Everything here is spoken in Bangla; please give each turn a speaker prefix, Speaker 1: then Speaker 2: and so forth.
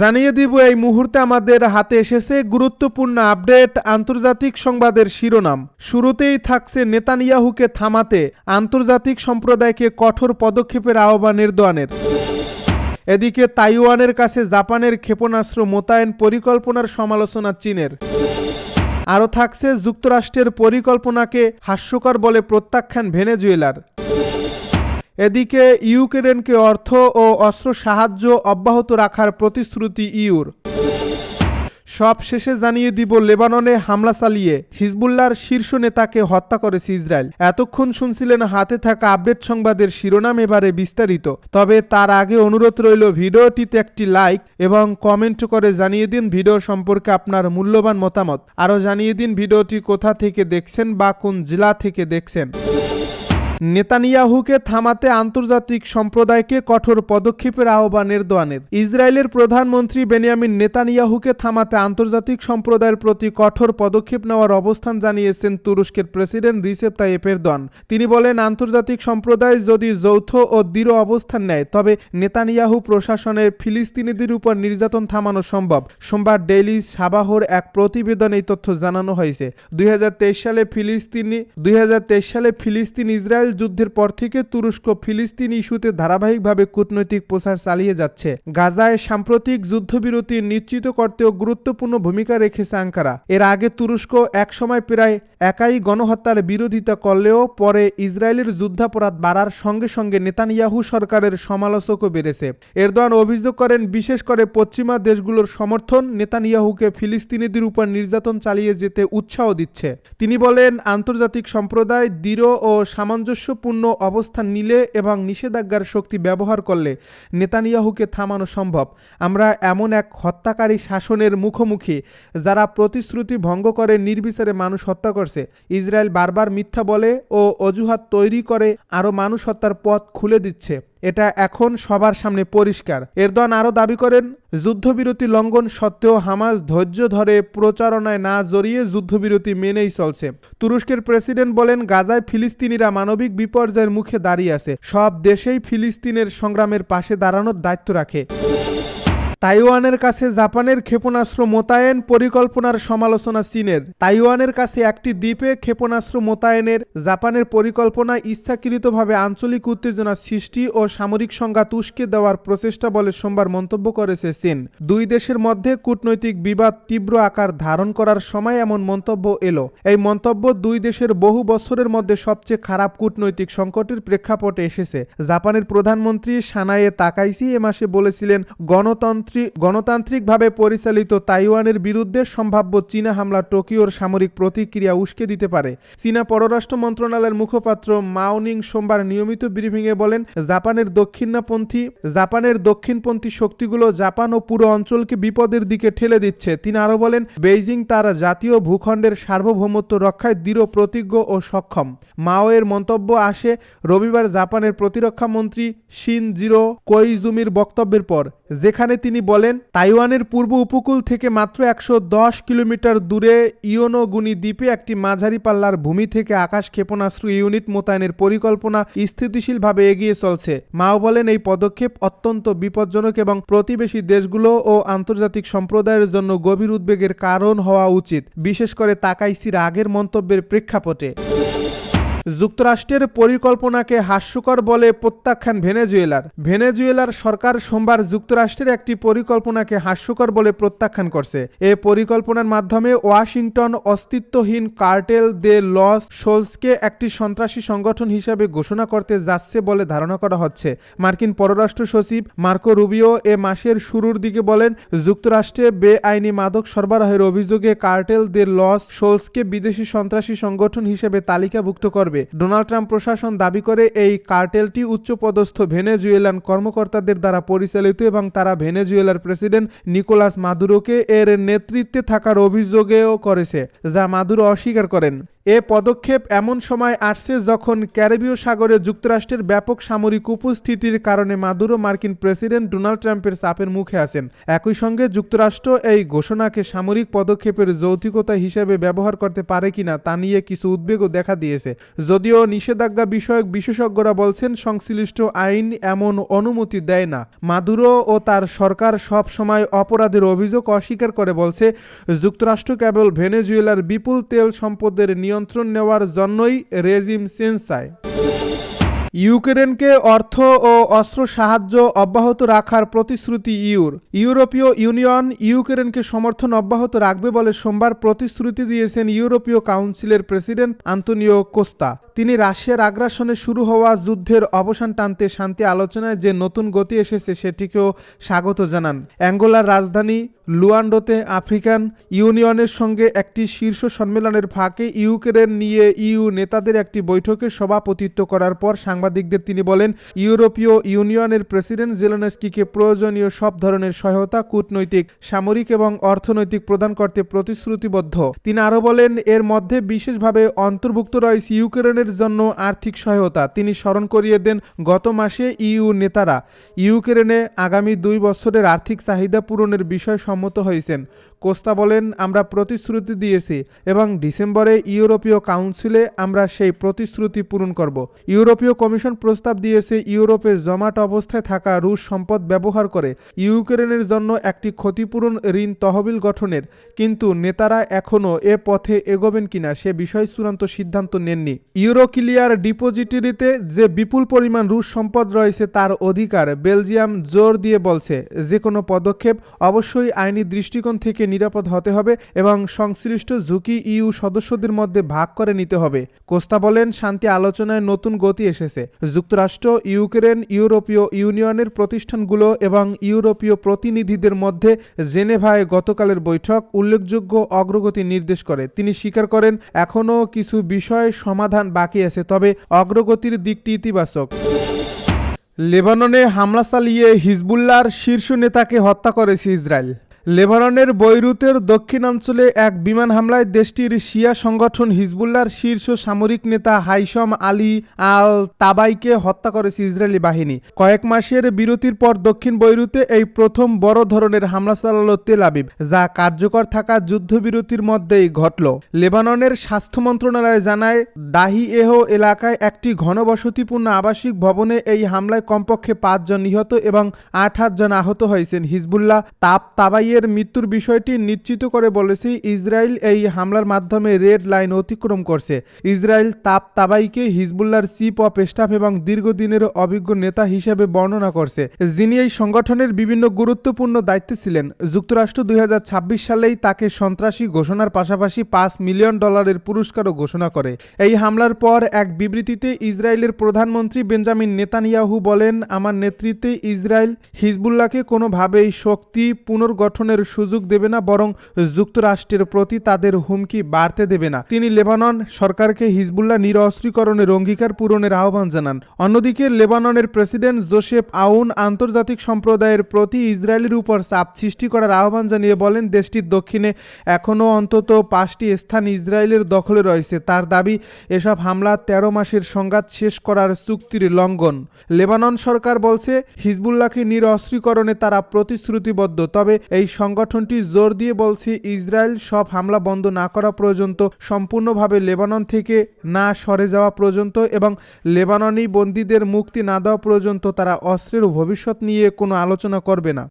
Speaker 1: জানিয়ে দিব এই মুহূর্তে আমাদের হাতে এসেছে গুরুত্বপূর্ণ আপডেট আন্তর্জাতিক সংবাদের শিরোনাম শুরুতেই থাকছে নেতানিয়াহুকে থামাতে আন্তর্জাতিক সম্প্রদায়কে কঠোর পদক্ষেপের আহ্বান এরদোয়ানের এদিকে তাইওয়ানের কাছে জাপানের ক্ষেপণাস্ত্র মোতায়েন পরিকল্পনার সমালোচনা চীনের আরও থাকছে যুক্তরাষ্ট্রের পরিকল্পনাকে হাস্যকর বলে প্রত্যাখ্যান ভেনেজুয়েলার এদিকে ইউক্রেনকে অর্থ ও অস্ত্র সাহায্য অব্যাহত রাখার প্রতিশ্রুতি ইউর সব শেষে জানিয়ে দিব লেবাননে হামলা চালিয়ে হিজবুল্লার শীর্ষ নেতাকে হত্যা করেছে ইসরায়েল এতক্ষণ শুনছিলেন হাতে থাকা আপডেট সংবাদের শিরোনাম এবারে বিস্তারিত তবে তার আগে অনুরোধ রইল ভিডিওটিতে একটি লাইক এবং কমেন্ট করে জানিয়ে দিন ভিডিও সম্পর্কে আপনার মূল্যবান মতামত আরও জানিয়ে দিন ভিডিওটি কোথা থেকে দেখছেন বা কোন জেলা থেকে দেখছেন নেতানিয়াহুকে থামাতে আন্তর্জাতিক সম্প্রদায়কে কঠোর পদক্ষেপের আহ্বান এরদোয়ানের ইসরায়েলের প্রধানমন্ত্রী বেনিয়ামিন নেতানিয়াহুকে থামাতে আন্তর্জাতিক সম্প্রদায়ের প্রতি কঠোর পদক্ষেপ নেওয়ার অবস্থান জানিয়েছেন তুরস্কের প্রেসিডেন্ট রিসেপ তাইয়েপ এরদোয়ান তিনি বলেন আন্তর্জাতিক সম্প্রদায় যদি যৌথ ও দৃঢ় অবস্থান নেয় তবে নেতানিয়াহু প্রশাসনের ফিলিস্তিনিদের উপর নির্যাতন থামানো সম্ভব সোমবার ডেইলি সাবাহর এক প্রতিবেদন এই তথ্য জানানো হয়েছে দুই সালে ফিলিস্তিনি দুই সালে ফিলিস্তিন ইসরায়েল যুদ্ধের পর থেকে তুরস্ক ফিলিস্তিন ইস্যুতে ধারাবাহিকভাবে কূটনৈতিক প্রসার চালিয়ে যাচ্ছে গাজায় সাম্প্রতিক যুদ্ধবিরতি নিশ্চিত করতেও গুরুত্বপূর্ণ ভূমিকা রেখেছে আঙ্কারা এর আগে তুরস্ক একসময় প্রায় একাই গণহত্যার বিরোধিতা করলেও পরে ইসরায়েলের যুদ্ধাপরাধ বাড়ার সঙ্গে সঙ্গে নেতানিয়াহু সরকারের সমালোচকও বেড়েছে এরদোয়ান অভিযোগ করেন বিশেষ করে পশ্চিমা দেশগুলোর সমর্থন নেতানিয়াহুকে ফিলিস্তিনিদের উপর নির্যাতন চালিয়ে যেতে উৎসাহ দিচ্ছে তিনি বলেন আন্তর্জাতিক সম্প্রদায় দৃঢ় ও সামঞ্জস্য সামঞ্জস্যপূর্ণ অবস্থান নিলে এবং নিষেধাজ্ঞার শক্তি ব্যবহার করলে নেতানিয়াহুকে থামানো সম্ভব আমরা এমন এক হত্যাকারী শাসনের মুখোমুখি যারা প্রতিশ্রুতি ভঙ্গ করে নির্বিচারে মানুষ হত্যা করছে ইসরায়েল বারবার মিথ্যা বলে ও অজুহাত তৈরি করে আরও মানুষ হত্যার পথ খুলে দিচ্ছে এটা এখন সবার সামনে পরিষ্কার এরদন আরও দাবি করেন যুদ্ধবিরতি লঙ্ঘন সত্ত্বেও হামাজ ধৈর্য ধরে প্রচারণায় না জড়িয়ে যুদ্ধবিরতি মেনেই চলছে তুরস্কের প্রেসিডেন্ট বলেন গাজায় ফিলিস্তিনিরা মানবিক বিপর্যয়ের মুখে দাঁড়িয়ে আছে সব দেশেই ফিলিস্তিনের সংগ্রামের পাশে দাঁড়ানোর দায়িত্ব রাখে তাইওয়ানের কাছে জাপানের ক্ষেপণাস্ত্র মোতায়েন পরিকল্পনার সমালোচনা চীনের তাইওয়ানের কাছে একটি দ্বীপে ক্ষেপণাস্ত্র মোতায়েনের জাপানের পরিকল্পনা ইচ্ছাকৃতভাবে আঞ্চলিক উত্তেজনা সৃষ্টি ও সামরিক সংঘাত উস্কে দেওয়ার প্রচেষ্টা বলে সোমবার মন্তব্য করেছে চীন দুই দেশের মধ্যে কূটনৈতিক বিবাদ তীব্র আকার ধারণ করার সময় এমন মন্তব্য এলো এই মন্তব্য দুই দেশের বহু বছরের মধ্যে সবচেয়ে খারাপ কূটনৈতিক সংকটের প্রেক্ষাপটে এসেছে জাপানের প্রধানমন্ত্রী সানায়ে তাকাইসি এ মাসে বলেছিলেন গণতন্ত্র কর্মসূচি গণতান্ত্রিকভাবে পরিচালিত তাইওয়ানের বিরুদ্ধে সম্ভাব্য চীনা হামলা টোকিওর সামরিক প্রতিক্রিয়া উস্কে দিতে পারে চীনা পররাষ্ট্র মন্ত্রণালয়ের মুখপাত্র মাওনিং সোমবার নিয়মিত ব্রিফিংয়ে বলেন জাপানের দক্ষিণাপন্থী জাপানের দক্ষিণপন্থী শক্তিগুলো জাপান ও পুরো অঞ্চলকে বিপদের দিকে ঠেলে দিচ্ছে তিনি আরও বলেন বেইজিং তার জাতীয় ভূখণ্ডের সার্বভৌমত্ব রক্ষায় দৃঢ় প্রতিজ্ঞ ও সক্ষম মাওয়ের মন্তব্য আসে রবিবার জাপানের প্রতিরক্ষা মন্ত্রী শিন জিরো কোইজুমির বক্তব্যের পর যেখানে তিনি তিনি বলেন তাইওয়ানের পূর্ব উপকূল থেকে মাত্র একশো কিলোমিটার দূরে ইয়োনোগুনি দ্বীপে একটি মাঝারি পাল্লার ভূমি থেকে আকাশ ক্ষেপণাস্ত্র ইউনিট মোতায়েনের পরিকল্পনা স্থিতিশীলভাবে এগিয়ে চলছে মাও বলেন এই পদক্ষেপ অত্যন্ত বিপজ্জনক এবং প্রতিবেশী দেশগুলো ও আন্তর্জাতিক সম্প্রদায়ের জন্য গভীর উদ্বেগের কারণ হওয়া উচিত বিশেষ করে তাকাইসির আগের মন্তব্যের প্রেক্ষাপটে যুক্তরাষ্ট্রের পরিকল্পনাকে হাস্যকর বলে প্রত্যাখ্যান ভেনেজুয়েলার ভেনেজুয়েলার সরকার সোমবার যুক্তরাষ্ট্রের একটি পরিকল্পনাকে হাস্যকর বলে প্রত্যাখ্যান করছে এ পরিকল্পনার মাধ্যমে ওয়াশিংটন অস্তিত্বহীন কার্টেল দে লস সোলসকে একটি সন্ত্রাসী সংগঠন হিসাবে ঘোষণা করতে যাচ্ছে বলে ধারণা করা হচ্ছে মার্কিন পররাষ্ট্র সচিব মার্কো রুবিও এ মাসের শুরুর দিকে বলেন যুক্তরাষ্ট্রে বেআইনি মাদক সরবরাহের অভিযোগে কার্টেল দে লস সোলসকে বিদেশি সন্ত্রাসী সংগঠন হিসেবে তালিকাভুক্ত করবে করবে ডোনাল্ড ট্রাম্প প্রশাসন দাবি করে এই কার্টেলটি উচ্চপদস্থ ভেনেজুয়েলান কর্মকর্তাদের দ্বারা পরিচালিত এবং তারা ভেনেজুয়েলার প্রেসিডেন্ট নিকোলাস মাদুরোকে এর নেতৃত্বে থাকার অভিযোগেও করেছে যা মাদুরো অস্বীকার করেন এ পদক্ষেপ এমন সময় আসছে যখন ক্যারিবীয় সাগরে যুক্তরাষ্ট্রের ব্যাপক সামরিক উপস্থিতির কারণে মাদুরো মার্কিন প্রেসিডেন্ট ডোনাল্ড ট্রাম্পের চাপের মুখে আছেন একই সঙ্গে যুক্তরাষ্ট্র এই ঘোষণাকে সামরিক পদক্ষেপের যৌতিকতা হিসেবে ব্যবহার করতে পারে কিনা তা নিয়ে কিছু উদ্বেগও দেখা দিয়েছে যদিও নিষেধাজ্ঞা বিষয়ক বিশেষজ্ঞরা বলছেন সংশ্লিষ্ট আইন এমন অনুমতি দেয় না মাদুরো ও তার সরকার সব সময় অপরাধের অভিযোগ অস্বীকার করে বলছে যুক্তরাষ্ট্র কেবল ভেনেজুয়েলার বিপুল তেল সম্পদের নিয়ম নিয়ন্ত্রণ নেওয়ার জন্যই রেজিম চেঞ্জ চায় ইউক্রেনকে অর্থ ও অস্ত্র সাহায্য অব্যাহত রাখার প্রতিশ্রুতি ইউর ইউরোপীয় ইউনিয়ন ইউক্রেনকে সমর্থন অব্যাহত রাখবে বলে সোমবার প্রতিশ্রুতি দিয়েছেন ইউরোপীয় কাউন্সিলের প্রেসিডেন্ট আন্তনিও কোস্তা তিনি রাশিয়ার আগ্রাসনে শুরু হওয়া যুদ্ধের অবসান টানতে শান্তি আলোচনায় যে নতুন গতি এসেছে সেটিকেও স্বাগত জানান অ্যাঙ্গোলার রাজধানী লুয়ান্ডোতে আফ্রিকান ইউনিয়নের সঙ্গে একটি শীর্ষ সম্মেলনের ফাঁকে ইউক্রেন নিয়ে ইউ নেতাদের একটি বৈঠকে সভাপতিত্ব করার পর সাংবাদিক সাংবাদিকদের তিনি বলেন ইউরোপীয় ইউনিয়নের প্রেসিডেন্ট জেলেনস্কিকে প্রয়োজনীয় সব ধরনের সহায়তা কূটনৈতিক সামরিক এবং অর্থনৈতিক প্রদান করতে প্রতিশ্রুতিবদ্ধ তিনি আরও বলেন এর মধ্যে বিশেষভাবে অন্তর্ভুক্ত রয়েছে ইউক্রেনের জন্য আর্থিক সহায়তা তিনি স্মরণ করিয়ে দেন গত মাসে ইউ নেতারা ইউক্রেনে আগামী দুই বছরের আর্থিক চাহিদা পূরণের বিষয়ে সম্মত হয়েছেন কোস্তা বলেন আমরা প্রতিশ্রুতি দিয়েছি এবং ডিসেম্বরে ইউরোপীয় কাউন্সিলে আমরা সেই প্রতিশ্রুতি পূরণ করব ইউরোপীয় কমিশন কমিশন প্রস্তাব দিয়েছে ইউরোপে জমাট অবস্থায় থাকা রুশ সম্পদ ব্যবহার করে ইউক্রেনের জন্য একটি ক্ষতিপূরণ ঋণ তহবিল গঠনের কিন্তু নেতারা এখনও এ পথে এগোবেন কিনা সে বিষয়ে চূড়ান্ত সিদ্ধান্ত নেননি ইউরোক্লিয়ার ডিপোজিটরিতে যে বিপুল পরিমাণ রুশ সম্পদ রয়েছে তার অধিকার বেলজিয়াম জোর দিয়ে বলছে যে কোনো পদক্ষেপ অবশ্যই আইনি দৃষ্টিকোণ থেকে নিরাপদ হতে হবে এবং সংশ্লিষ্ট ঝুঁকি ইউ সদস্যদের মধ্যে ভাগ করে নিতে হবে কোস্তা বলেন শান্তি আলোচনায় নতুন গতি এসেছে এসেছে যুক্তরাষ্ট্র ইউক্রেন ইউরোপীয় ইউনিয়নের প্রতিষ্ঠানগুলো এবং ইউরোপীয় প্রতিনিধিদের মধ্যে জেনেভায় গতকালের বৈঠক উল্লেখযোগ্য অগ্রগতি নির্দেশ করে তিনি স্বীকার করেন এখনও কিছু বিষয় সমাধান বাকি আছে তবে অগ্রগতির দিকটি ইতিবাচক লেবাননে হামলা চালিয়ে হিজবুল্লার শীর্ষ নেতাকে হত্যা করেছে ইসরায়েল লেবাননের বৈরুতের দক্ষিণাঞ্চলে এক বিমান হামলায় দেশটির শিয়া সংগঠন হিজবুল্লার শীর্ষ সামরিক নেতা হাইসম আলী আল তাবাইকে হত্যা করেছে ইসরায়েলি বাহিনী কয়েক মাসের বিরতির পর দক্ষিণ বৈরুতে এই প্রথম বড় ধরনের হামলা চালাল তেল আবিব যা কার্যকর থাকা যুদ্ধবিরতির মধ্যেই ঘটল লেবাননের স্বাস্থ্য মন্ত্রণালয় জানায় এহ এলাকায় একটি ঘনবসতিপূর্ণ আবাসিক ভবনে এই হামলায় কমপক্ষে পাঁচজন নিহত এবং আট জন আহত হয়েছেন হিজবুল্লাহ তাপ তাবাইয়ে এর মৃত্যুর বিষয়টি নিশ্চিত করে বলেছে ইসরায়েল এই হামলার মাধ্যমে রেড লাইন অতিক্রম করছে ইসরায়েল তাপ তাবাইকে হিজবুল্লার চিফ অফ স্টাফ এবং দীর্ঘদিনের অভিজ্ঞ নেতা হিসেবে বর্ণনা করছে যিনি এই সংগঠনের বিভিন্ন গুরুত্বপূর্ণ দায়িত্বে ছিলেন যুক্তরাষ্ট্র দুই সালেই তাকে সন্ত্রাসী ঘোষণার পাশাপাশি পাঁচ মিলিয়ন ডলারের পুরস্কারও ঘোষণা করে এই হামলার পর এক বিবৃতিতে ইসরায়েলের প্রধানমন্ত্রী বেঞ্জামিন নেতানিয়াহু বলেন আমার নেতৃত্বে ইসরায়েল হিজবুল্লাহকে কোনোভাবেই শক্তি পুনর্গঠন গঠনের সুযোগ দেবে না বরং যুক্তরাষ্ট্রের প্রতি তাদের হুমকি বাড়তে দেবে না তিনি লেবানন সরকারকে হিজবুল্লাহ নিরস্ত্রীকরণের অঙ্গীকার পূরণের আহ্বান জানান অন্যদিকে লেবাননের প্রেসিডেন্ট জোসেফ আউন আন্তর্জাতিক সম্প্রদায়ের প্রতি ইসরায়েলের উপর চাপ সৃষ্টি করার আহ্বান জানিয়ে বলেন দেশটির দক্ষিণে এখনও অন্তত পাঁচটি স্থান ইসরায়েলের দখলে রয়েছে তার দাবি এসব হামলা তেরো মাসের সংঘাত শেষ করার চুক্তির লঙ্ঘন লেবানন সরকার বলছে হিজবুল্লাহকে নিরস্ত্রীকরণে তারা প্রতিশ্রুতিবদ্ধ তবে এই সংগঠনটি জোর দিয়ে বলছে ইসরায়েল সব হামলা বন্ধ না করা পর্যন্ত সম্পূর্ণভাবে লেবানন থেকে না সরে যাওয়া পর্যন্ত এবং লেবাননি বন্দীদের মুক্তি না দেওয়া পর্যন্ত তারা অস্ত্রের ভবিষ্যৎ নিয়ে কোনো আলোচনা করবে না